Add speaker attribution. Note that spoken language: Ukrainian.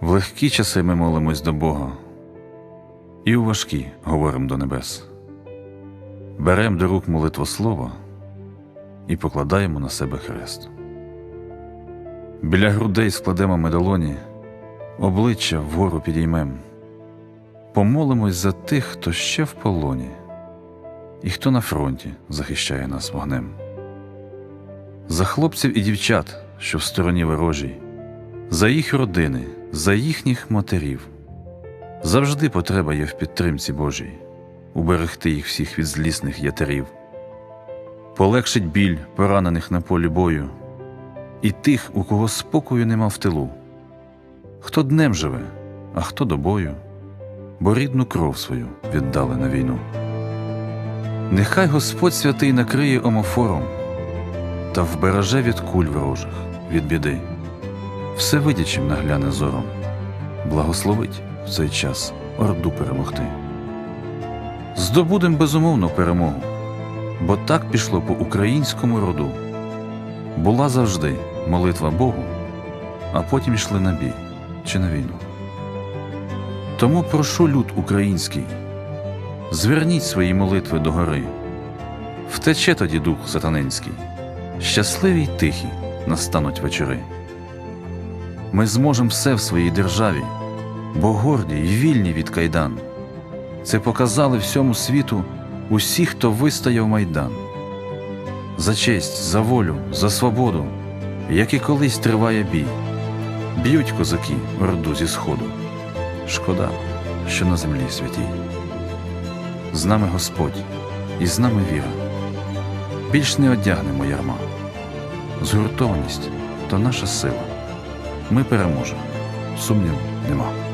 Speaker 1: В легкі часи ми молимось до Бога, і у важкі говоримо до небес. Берем до рук молитву слова і покладаємо на себе хрест. Біля грудей складемо медалоні, обличчя вгору підіймем. Помолимось за тих, хто ще в полоні, і хто на фронті захищає нас вогнем. За хлопців і дівчат, що в стороні ворожій, за їх родини, за їхніх матерів. Завжди потреба є в підтримці Божій, уберегти їх всіх від злісних ятерів, полегшить біль поранених на полі бою, і тих, у кого спокою нема в тилу, хто днем живе, а хто до бою, бо рідну кров свою віддали на війну. Нехай Господь святий накриє омофором та вбереже від куль ворожих, від біди, всевидячим нагляне зором, благословить в цей час орду перемогти. Здобудем безумовно перемогу, бо так пішло по українському роду. Була завжди молитва Богу, а потім йшли на бій чи на війну. Тому прошу люд український, зверніть свої молитви до гори, втече тоді дух сатанинський, щасливі й тихі настануть вечори. Ми зможемо все в своїй державі, бо горді й вільні від кайдан. Це показали всьому світу усі, хто вистояв майдан. За честь, за волю, за свободу, як і колись триває бій. Б'ють козаки орду зі сходу. Шкода, що на землі святій. З нами Господь, і з нами віра. Більш не одягнемо ярма. Згуртованість то наша сила. Ми переможемо, сумніву нема.